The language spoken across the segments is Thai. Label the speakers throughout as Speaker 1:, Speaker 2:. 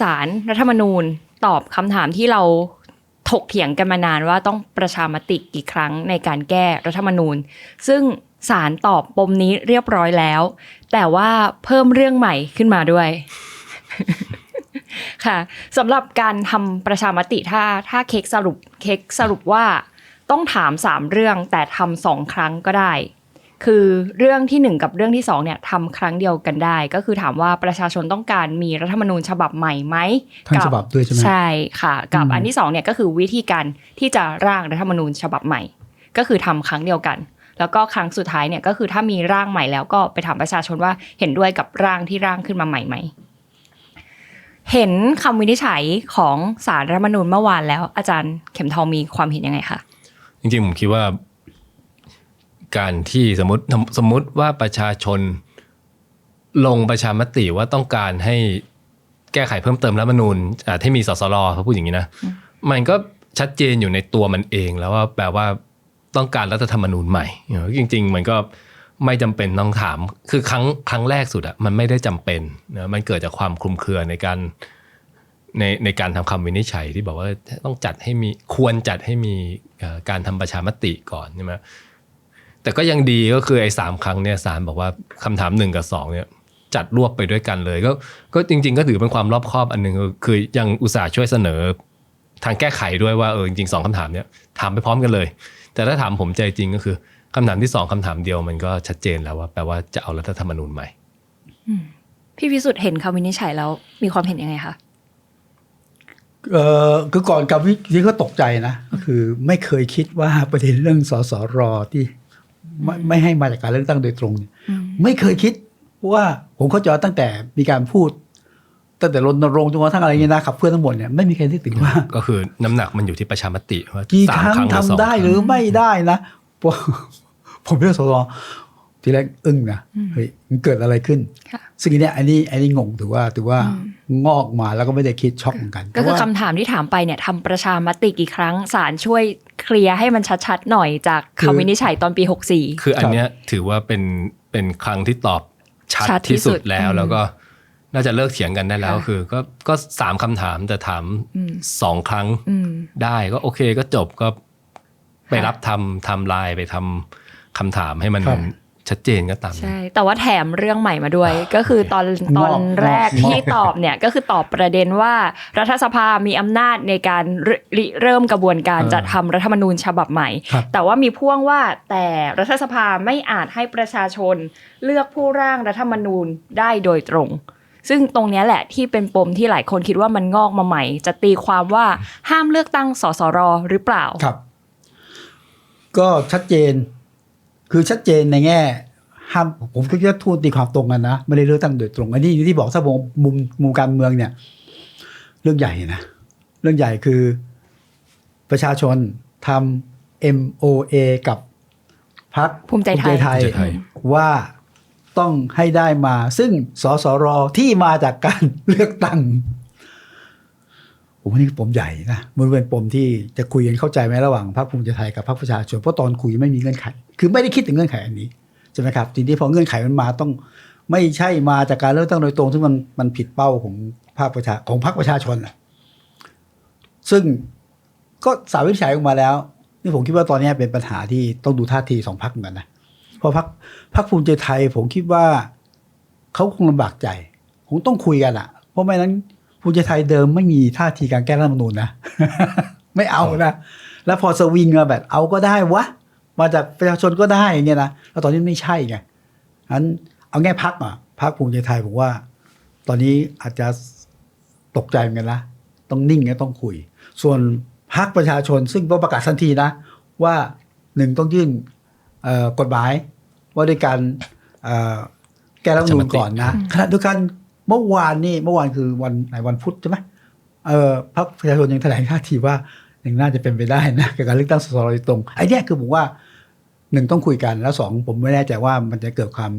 Speaker 1: สารรัฐธรรมนูญตอบคำถามที่เราถกเถียงกันมานานว่าต้องประชามติกี่ครั้งในการแก้รัฐธรรมนูญ ซึ่งสารตอบปมนี้เรียบร้อยแล้ว แต่ว่าเพิ่มเรื่องใหม่ขึ้นมาด้วย ค่ะสำหรับการทำประชามติถ้าถ้าเค้กสรุปเค้กสรุปว่าต้องถามสามเรื่องแต่ทำสองครั้งก็ได้ คือเรื่องที่หนึ่งกับเรื่องที่สองเนี่ยทำครั้งเดียวกันได้ ก็คือถามว่าประชาชนต้องการมีรัฐธรรมนูญฉบับใหม่ไหม
Speaker 2: ทั้ง
Speaker 1: กับ
Speaker 2: ฉบับด้วยใช่ไหม
Speaker 1: ใช่ค่ะ กับ
Speaker 2: อืม
Speaker 1: อันที่สองเนี่ยก็คือวิธีการที่จะร่างรัฐธรรมนูญฉบับใหม่ ก็คือทำครั้งเดียวกัน แล้วก็ครั้งสุดท้ายเนี่ยก็คือถ้ามีร่างใหม่แล้วก็ไปถามประชาชนว่าเห็นด้วยกับร่างที่ร่างขึ้นมาใหม่ไหมเห็นคำวินิจฉัยของสารรัฐธรรมนูญเมื่อวานแล้วอาจารย์เข็มทองมีความเห็นยังไงคะ
Speaker 3: จริงๆผมคิดว่า การที่สมมติสมมติว่าประชาชนลงประชามติว่าต้องการให้แก้ไขเพิ่มเติมรัฐธรรมนูญอ่าที่มีสสรเขาพูดอย่างนี้นะ มันก็ชัดเจนอยู่ในตัวมันเองแล้วว่าแปลว่าต้องการรัฐธรรมนูญใหม่เออจริง ๆ มันก็ไม่จำเป็นต้องถาม คือครั้งครั้งแรกสุดอะมันไม่ได้จำเป็นนะมันเกิดจากความคลุมเครือในการในในการทำคำวินิจฉัยที่บอกว่าต้องจัดให้มีควรจัดให้มีเอ่อการทำประชามติก่อนใช่ไหม แต่ก็ยังดีก็คือไอ้สามครั้งเนี่ยศาลบอกว่าคำถามหนึ่งกับสองเนี่ยจัดรวบไปด้วยกันเลย ก็ก็จริง ๆ ก็ถือเป็นความรอบคอบอันหนึ่งคือคือยังอุตส่าห์ช่วยเสนอ ทางแก้ไขด้วยว่าเออจริงๆสองคำถามเนี้ยถามไปพร้อมกันเลย แต่ถ้าถามผมใจจริงก็คือคำถามที่สองคำถามเดียวมันก็ชัดเจนแล้วว่าแปลว่าจะเอารัฐธรรมนูญใหม่
Speaker 1: พี่พิสุทธิ์เห็นคำวินิจฉัยแล้วมีความเห็นยังไงคะ
Speaker 2: เออคือก่อนกับวิที่ก็ตกใจนะก็คือไม่เคยคิดว่าประเด็นเรื่องสสรที่ ไม่ไม่ให้มาจากการเลือกตั้งโดยตรงเนี่ยไม่เคยคิดว่าผมเข้าใจว่าตั้งแต่มีการพูด ตั้งแต่รณรงค์จนกระทั่งอะไรเงี้ยนะขับเคลื่อนทั้งหมดเนี่ยไม่มีใครที่ถึงว่า
Speaker 3: ก็คือน้ำหนักมันอยู่ที่ประชามติว่า
Speaker 2: กี่
Speaker 3: สา
Speaker 2: ค
Speaker 3: ม
Speaker 2: รั้ง
Speaker 3: หรือสอง
Speaker 2: ทำได้
Speaker 3: ค
Speaker 2: ห
Speaker 3: รั้ง
Speaker 2: รือไม่ได้นะผมผมเลือกสส ทีแรกอึ้งนะเฮ้ยมันเกิดอะไรขึ้น
Speaker 1: ค่ะ
Speaker 2: ซึ่งอันเนี้ยอันนี้อันนี้งงถือว่าถือว่างอกมาแล้วก็ไม่ได้คิดช็อกเหมือนกัน
Speaker 1: ก็คือ
Speaker 2: เพราะว่า
Speaker 1: คำถามที่ถามไปเนี่ยทำประชามติกี่ครั้งศาลช่วยเคลียร์ให้มันชัดๆหน่อยจาก
Speaker 2: คือ
Speaker 1: คำวินิจฉัยตอนปี 64
Speaker 3: คืออันเนี้ยถือว่าเป็นเป็นครั้งที่ตอบชัด
Speaker 1: ชัดที่
Speaker 3: ที่สุ
Speaker 1: สุ
Speaker 3: ด
Speaker 1: ด
Speaker 3: แล้ว
Speaker 1: อืม
Speaker 3: แล้วก็น่าจะเลิกเถียงกันได้แล้ว
Speaker 1: ค่ะ
Speaker 3: คือ ก็ก็สามคำถามแต่ถาม
Speaker 1: อืม
Speaker 3: สองครั้ง
Speaker 1: อืม
Speaker 3: ได้ก็โอเคก็จบก็ไป
Speaker 1: ค่ะ
Speaker 3: รับทำทำลายไปทำคำถามให้มัน
Speaker 2: ครับ
Speaker 3: ชัดเจนก็ตาม
Speaker 1: ใช่ แต่ว่าแถมเรื่องใหม่มาด้วย ก็คือตอน
Speaker 2: ง
Speaker 1: ต
Speaker 2: อก
Speaker 1: อนแรก
Speaker 2: งอก
Speaker 1: ที่ตอบเนี่ยก็คือตอบประเด็นว่ารัฐสภามีอำนาจในการริริเริ่มกระบวนการ
Speaker 2: เออ
Speaker 1: จัดทำรัฐธรรมนูญฉบับใหม่
Speaker 2: ครับ
Speaker 1: แต่ว่ามีพ่วงว่าแต่รัฐสภาไม่อาจให้ประชาชนเลือกผู้ร่างรัฐธรรมนูญได้โดยตรง ซึ่งตรงเนี้ยแหละที่เป็นปมที่หลายคนคิดว่ามันงอกมาใหม่ จะตีความว่าห้ามเลือกตั้งสสรหรือเปล่า
Speaker 2: ครับ ก็ชัดเจน คือชัดเจนในแง่ห้ามผมก็จะทูตตีความตรงกันนะไม่ได้เลือกตั้งโดยตรงอันนี้ที่บอกถ้ามุมมุมมุมการเมืองเนี่ย เรื่องใหญ่นะเรื่องใหญ่คือประชาชนทำ MOA กับพรรค
Speaker 1: ภูมิใจไทย
Speaker 3: ภูมิใจไทย
Speaker 2: ว่าต้องให้ได้มา ซึ่งสสรที่มาจากการเลือกตั้ง ผมว่านี่ปมใหญ่นะมันเป็นปมที่จะคุยกันเข้าใจไหมระหว่างพรรคภูมิใจไทยกับพรรคประชาชนเพราะตอนคุยไม่มีเงื่อนไข คือไม่ได้คิดถึงเงื่อนไขอันนี้ใช่ไหมครับทีนี้พอเงื่อนไขมันมาต้องไม่ใช่มาจากการเลือกตั้งโดยตรงซึ่งมันมันผิดเป้าของภาคประชาของพรรคประชาชนน่ะซึ่งก็สาวินิจฉัยออกมาแล้ว นี่ผมคิดว่าตอนนี้เป็นปัญหาที่ต้องดูท่าทีสองพรรคเหมือนกันนะเพราะพรรคพรรคภูมิใจไทย ผมคิดว่าเขาคงลำบากใจคงต้องคุยกันอะเพราะไม่นั้น ภูมิใจไทยเดิมไม่มีท่าทีการแก้รัฐธรรมนูญนะ ไม่เอานะ แล้วพอสวิงมาแบบเอาก็ได้วะ มาจากประชาชนก็ได้อย่างเงี้ยนะแล้วตอนนี้ไม่ใช่ไงอันเอาแง่พักอะพักภูมิใจไทยผมว่า ตอนนี้อาจจะตกใจเหมือนกันนะต้องนิ่งและต้องคุย ส่วนพักประชาชนซึ่งต้องประกาศทันทีนะ ว่าหนึ่งต้องยื่นเอ่อกฎหมาย ว่าด้วยการเอ่อแก้รัฐธรรมนูญก่อนนะขณะเดียวกัน เมื่อวานนี่เมื่อวานคือวันไหนวันพุธใช่ไหมเอ่อพรรคประชาชนยังแถลงท่าทีว่ายังน่าจะเป็นไปได้นะกับการเลือกตั้งสสโดยตรงไอ้นี่คือผมว่าหนึ่งต้องคุยกันแล้วสองผมไม่แน่ใจว่ามันจะเกิดความ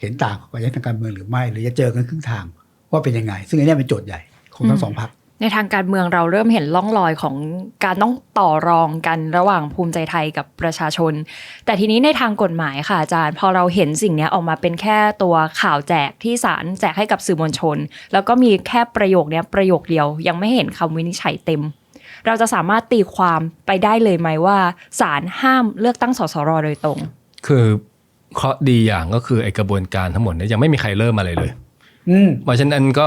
Speaker 2: เห็นต่างกับทางการเมืองหรือไม่ หรือจะเจอกันครึ่งทางว่าเป็นยังไง ซึ่งอันนี้เป็นโจทย์ใหญ่ของทั้งสองพรรค
Speaker 1: ในทางการเมืองเราเริ่มเห็นล่องรอยของการต้องต่อรองกันระหว่างภูมิใจไทยกับประชาชน แต่ทีนี้ในทางกฎหมายค่ะอาจารย์ พอเราเห็นสิ่งเนี้ยออกมาเป็นแค่ตัวข่าวแจกที่ศาลแจกให้กับสื่อมวลชน แล้วก็มีแค่ประโยคเนี้ยประโยคเดียว ยังไม่เห็นคำวินิจฉัยเต็ม เราจะสามารถตีความไปได้เลยไหมว่าศาลห้ามเลือกตั้งสสรโดยตรง
Speaker 3: คือเคราะห์ดีอย่างก็คือไอกระบวนการทั้งหมดเนี่ยยังไม่มีใครเริ่มอะไรเลย
Speaker 2: อืม
Speaker 3: เพราะฉะนั้นก็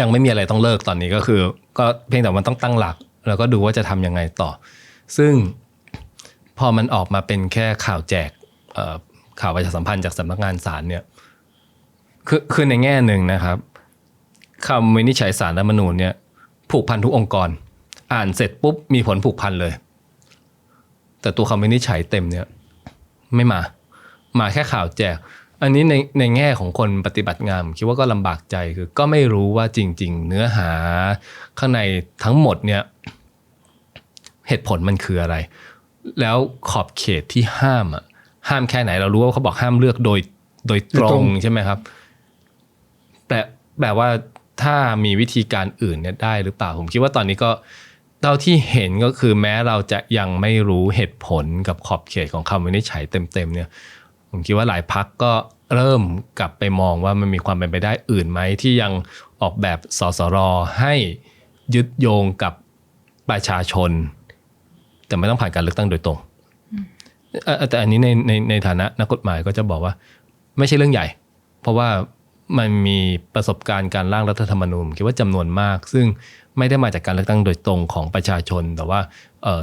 Speaker 3: ยังไม่มีอะไรต้องเลิกตอนนี้ก็คือ ก็เพียงแต่มันต้องตั้งหลัก แล้วก็ดูว่าจะทำยังไงต่อ ซึ่งพอมันออกมาเป็นแค่ข่าวแจกข่าวประชาสัมพันธ์จากสำนักงานศาลเนี่ยคือคือในแง่หนึ่งนะครับคำวินิจฉัยศาลรัฐมนูญเนี่ย ผูกพันทุกองค์กร อ่านเสร็จปุ๊บมีผลผูกพันเลย แต่ตัวคำวินิจฉัยเต็มเนี่ย ไม่มา มาแค่ข่าวแจก อันนี้ในในแง่ของคนปฏิบัติงานผมคิดว่าก็ลำบากใจคือ ก็ไม่รู้ว่าจริง ๆ เนื้อหาข้างในทั้งหมดเนี่ยเหตุผลมันคืออะไร แล้วขอบเขตที่ห้ามอะห้ามแค่ไหนเรารู้ว่าเขาบอกห้ามเลือกโดยโดยตร
Speaker 2: โดยตรงง
Speaker 3: ใช่ไหมครับแต่แบบว่าถ้ามีวิธีการอื่นเนี่ยได้หรือเปล่าผมคิดว่าตอนนี้ก็เท่าที่เห็นก็คือแม้เราจะยังไม่รู้เหตุผลกับขอบเขตของคำวินิจฉัยเต็มๆเนี่ย ผมคิดว่าหลายพักก็เริ่มกลับไปมองว่ามันมีความเป็นไปได้อื่นไหม ที่ยังออกแบบสสรให้ยึดโยงกับประชาชน แต่ไม่ต้องผ่านการเลือกตั้งโดยตรงแต่อันนี้ในในในฐานะนักกฎหมายก็จะบอกว่า ไม่ใช่เรื่องใหญ่ เพราะว่ามันมีประสบการณ์การร่างรัฐธรรมนูญคิดว่าจำนวนมาก ซึ่งไม่ได้มาจากการเลือกตั้งโดยตรงของประชาชน แต่ว่าออ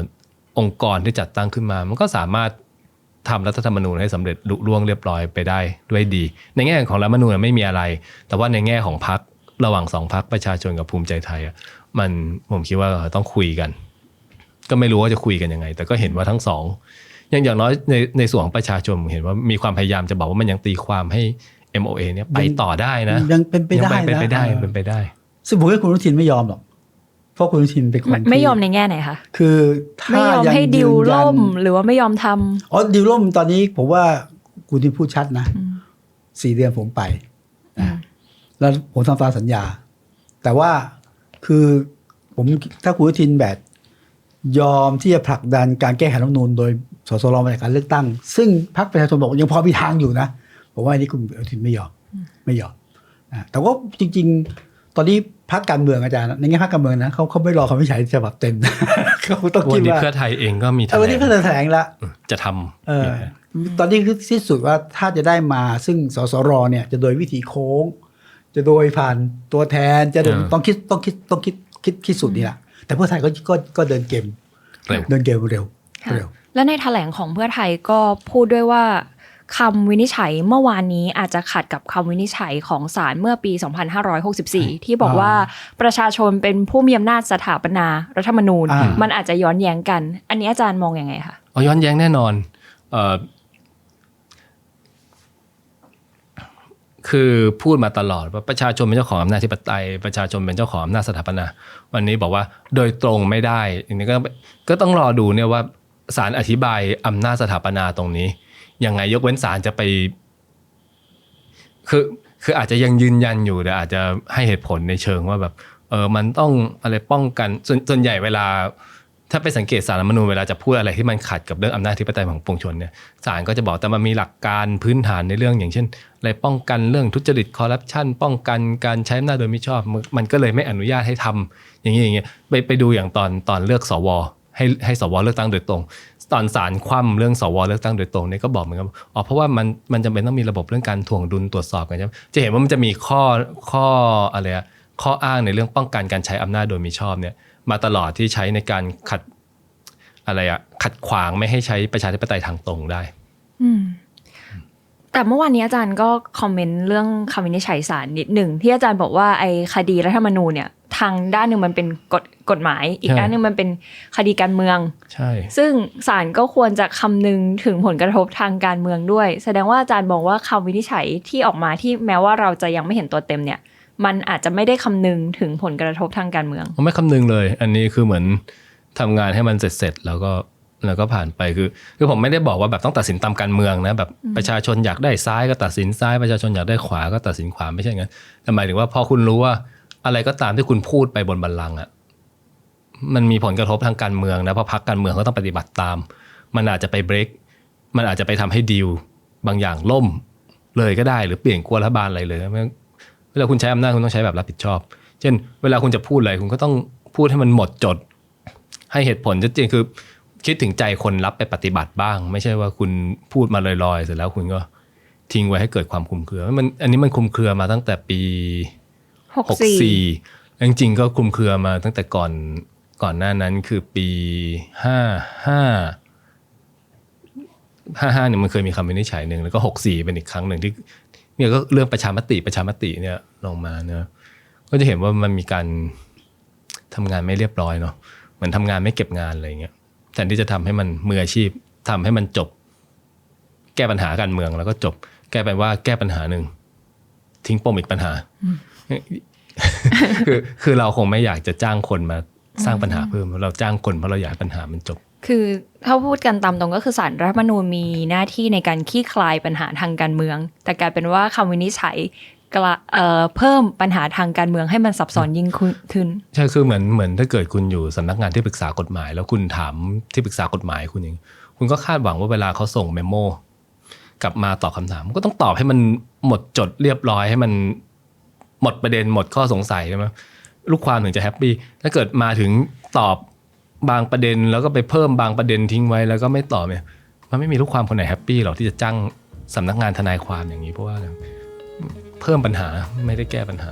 Speaker 3: องค์กรที่จัดตั้งขึ้นมา มันก็สามารถ ทำรัฐธรรมนูญให้สำเร็จลุล่วงเรียบร้อยไปได้ด้วยดี ในแง่ของรัฐธรรมนูญไม่มีอะไร แต่ว่าในแง่ของพรรคระหว่างสองพรรคประชาชนกับภูมิใจไทยอะมันผมคิดว่าต้องคุยกัน ก็ไม่รู้ว่าจะคุยกันยังไง แต่ก็เห็นว่าทั้งสองอย่างอย่างน้อยในในส่วนของประชาชนผมเห็นว่ามีความพยายามจะบอกว่ามันยังตีความให้ MOA เนี่ยไปต่อได้นะ
Speaker 2: ยังเป็นไปได้
Speaker 3: ยังเป็นไปได้
Speaker 2: นะ
Speaker 3: เป็นไปได้
Speaker 2: ซึ่งผมว่าคุณอนุทินไม่ยอมหรอกเพราะคุณอนุทินเป็นคน
Speaker 1: ไม่
Speaker 2: ที่
Speaker 1: ไม่ยอมในแง่ไหนคะ
Speaker 2: คือถ้า
Speaker 1: ไม่ยอม
Speaker 2: ง
Speaker 1: ให้ดิว
Speaker 2: ยืนยัน
Speaker 1: ล่มหรือว่าไม่ยอมทำ
Speaker 2: อ๋อดิวล่มตอนนี้ผมว่าคุณที่พูดชัดนะ
Speaker 1: อืม
Speaker 2: สี่เดือนผมไป
Speaker 1: อื
Speaker 2: นะ
Speaker 1: ม
Speaker 2: แล้วผมทำตามสัญญา แต่ว่าคือผมถ้าคุณอนุทินแบบยอมที่จะผลักดันการแก้ไขรัฐธรรมนูญโดยสสรมาจากการเลือกตั้ง ซึ่งพรรคประชาชนบอกยังพอมีทางอยู่นะผมว่าอันนี้คุณอนุทินไม่ยอมไม่ยอมนะแต่ว่าจริง ๆ ตอนนี้พรรคการเมืองอาจารย์ในแง่พรรคการเมืองนะเขาเขาไม่รอคำวินิจฉัยฉบับเต็มเขาต้อง
Speaker 3: วั
Speaker 2: คิ
Speaker 3: น
Speaker 2: ด
Speaker 3: นี้
Speaker 2: ว่า
Speaker 3: เพื่อไทยเองก็มีแถ
Speaker 2: เออ
Speaker 3: ล
Speaker 2: วันนี้
Speaker 3: ง
Speaker 2: เพิ่งจะแถลงละ
Speaker 3: จะทำ
Speaker 2: เออตอนนี้คือที่สุดว่าถ้าจะได้มาซึ่งสสรเนี่ยจะโดยวิธีโค้ง จะโดยผ่านตัวแทนจะโดย
Speaker 3: อ่า
Speaker 2: ต้องคิดต้องคิดต้องคิดคิดคิดสุดนี่แหละแต่เพื่อไทยก็ก็ก็เดินเกม
Speaker 3: เร็ว
Speaker 2: เดินเกมเร็ว
Speaker 1: ค่ะ
Speaker 2: เร็ว
Speaker 1: และในแถลงของเพื่อไทยก็พูดด้วยว่า คำวินิจฉัยเมื่อวานนี้อาจจะขัดกับคำวินิจฉัยของศาลเมื่อปี 2564 ที่บอกว่าประชาชนเป็นผู้มีอำนาจสถาปนารัฐธรรมนูญ
Speaker 2: อ่า
Speaker 1: มันอาจจะย้อนแย้งกัน อันนี้อาจารย์มองยังไงคะ
Speaker 3: เอาย้อนแย้งแน่นอนเออคือพูดมาตลอดว่าประชาชนเป็นเจ้าของอำนาจธิปไตยประชาชนเป็นเจ้าของอำนาจสถาปนา วันนี้บอกว่าโดยตรงไม่ได้อันนี้ก็ก็ต้องรอดูเนี่ยว่าศาลอธิบายอำนาจสถาปนาตรงนี้ ยังไงยกเว้นศาลจะไป คือคืออาจจะยังยืนยันอยู่แต่อาจจะให้เหตุผลในเชิงว่าแบบ เออมันต้องอะไรป้องกันส่วนส่วนใหญ่เวลา ถ้าไปสังเกตสารรัฐมนูญเวลาจะพูดอะไรที่มันขัดกับเรื่องอำนาจธิปไตยของปวงชนเนี่ยศาลก็จะบอกแต่มันมีหลักการพื้นฐานในเรื่องอย่างเช่นอะไรป้องกันเรื่องทุจริตคอร์รัปชันป้องกันการใช้อำนาจโดยมิชอบ มันก็เลยไม่อนุญาตให้ทำอย่างนี้อย่างเงี้ยไปไปดูอย่างตอนตอนเลือกสวให้ให้สวเลือกตั้งโดยตรง ตอนศาลคว่ำเรื่องสวเลือกตั้งโดยตรงเนี่ยก็บอกเหมือนกันอ๋อเพราะว่ามันมันจำเป็นต้องมีระบบเรื่องการถ่วงดุลตรวจสอบกันใช่ไหมจะเห็นว่ามันจะมีข้อข้ออะไรอะข้ออ้างในเรื่องป้องกันการใช้อำนาจโดยมิชอบเนี่ย มาตลอดที่ใช้ในการขัดอะไรอะขัดขวางไม่ให้ใช้ประชาธิปไตยทางตรงได้
Speaker 1: อืมแต่เมื่อวานนี้อาจารย์ก็คอมเมนต์เรื่องคำวินิจฉัยศาลนิดหนึ่งที่อาจารย์บอกว่าไอ้คดีรัฐธรรมนูญเนี่ย ทางด้านหนึ่งมันเป็นกฎกฎหมาย อีก
Speaker 3: ใช่
Speaker 1: ด้านหนึ่งมันเป็นคดีการเมือง
Speaker 3: ใช่
Speaker 1: ซึ่งศาลก็ควรจะคำนึงถึงผลกระทบทางการเมืองด้วย แสดงว่าอาจารย์บอกว่าคำวินิจฉัยที่ออกมาที่แม้ว่าเราจะยังไม่เห็นตัวเต็มเนี่ย มันอาจจะไม่ได้คำนึงถึงผลกระทบทางการเมือง
Speaker 3: ผมไม่คำนึงเลย อันนี้คือเหมือนทำงานให้มันเสร็จเสร็จๆแล้วก็แล้วก็ผ่านไปคือคือผมไม่ได้บอกว่าแบบต้องตัดสินตามการเมืองนะแบบประชาชนอยากได้ซ้ายก็ตัดสินซ้ายประชาชนอยากได้ขวาก็ตัดสินขวาไม่ใช่งั้นแต่หมายถึงว่าพอคุณรู้ว่า อะไรก็ตามที่คุณพูดไปบนบัลลังก์อะมันมีผลกระทบทางการเมืองนะเพราะพรรคการเมืองก็ต้องปฏิบัติตาม มันอาจจะไปเบรกมันอาจจะไปทำให้ดีลบางอย่างล่มเลยก็ได้หรือเปลี่ยนกลัวรัฐบาลอะไรเลยเวลาคุณใช้อำนาจคุณต้องใช้แบบรับผิดชอบ เช่น เวลาคุณจะพูดอะไรคุณก็ต้องพูดให้มันหมดจด ให้เหตุผลชัดเจนคือ คิดถึงใจคนรับไปปฏิบัติบ้าง ไม่ใช่ว่าคุณพูดมาลอยๆ เสร็จแล้วคุณก็ทิ้งไว้ให้เกิดความคลุมเครือมันอันนี้มันคุมเครือมาตั้งแต่ปี 64แล้วจริงๆก็คุมเครือมาตั้งแต่ก่อนก่อนหน้านั้นคือปีห้าห้าห้าห้าเนี่ยมันเคยมีคำวินิจฉัยหนึ่งแล้วก็หกสี่เป็นอีกครั้งหนึ่งที่เนี่ยก็เรื่องประชามติประชามติเนี่ยลงมาเนอะก็จะเห็นว่ามันมีการทำงานไม่เรียบร้อยเนาะเหมือนทำงานไม่เก็บงานอะไรเงี้ยแทนที่จะทำให้มันมืออาชีพทำให้มันจบ แก้ปัญหาการเมืองแล้วก็จบ แก้ไปว่าแก้ปัญหาหนึ่งทิ้งปมอีกปัญหา คือคือเราคงไม่อยากจะจ้างคนมาสร้างปัญหาเพิ่ม เราจ้างคนเพราะเราอยากให้ปัญหามันจบ
Speaker 1: คือถ้าพูดกันตามตรงก็คือสารรัฐธรรมนูญมีหน้าที่ในการคลี่คลายปัญหาทางการเมือง แต่กลายเป็นว่าคำวินิจฉัยกละเอ่อเพิ่มปัญหาทางการเมืองให้มันซับซ้อนยิ่งขึ้น
Speaker 3: ใช่คือเหมือนเหมือนถ้าเกิดคุณอยู่สำนักงานที่ปรึกษากฎหมาย แล้วคุณถามที่ปรึกษากฎหมายคุณอย่างคุณก็คาดหวังว่าเวลาเขาส่งเมมโมกลับมาตอบคำถามก็ต้องตอบให้มันหมดจดเรียบร้อยให้มัน หมดประเด็นหมดข้อสงสัยใช่ไหมลูกความถึงจะแฮปปี้ถ้าเกิดมาถึงตอบบางประเด็นแล้วก็ไปเพิ่มบางประเด็นทิ้งไว้แล้วก็ไม่ตอบเนี่ยมันไม่มีลูกความคนไหนแฮปปี้หรอกที่จะจ้างสำนักงานทนายความอย่างนี้เพราะว่าเพิ่มปัญหาไม่ได้แก้ปัญหา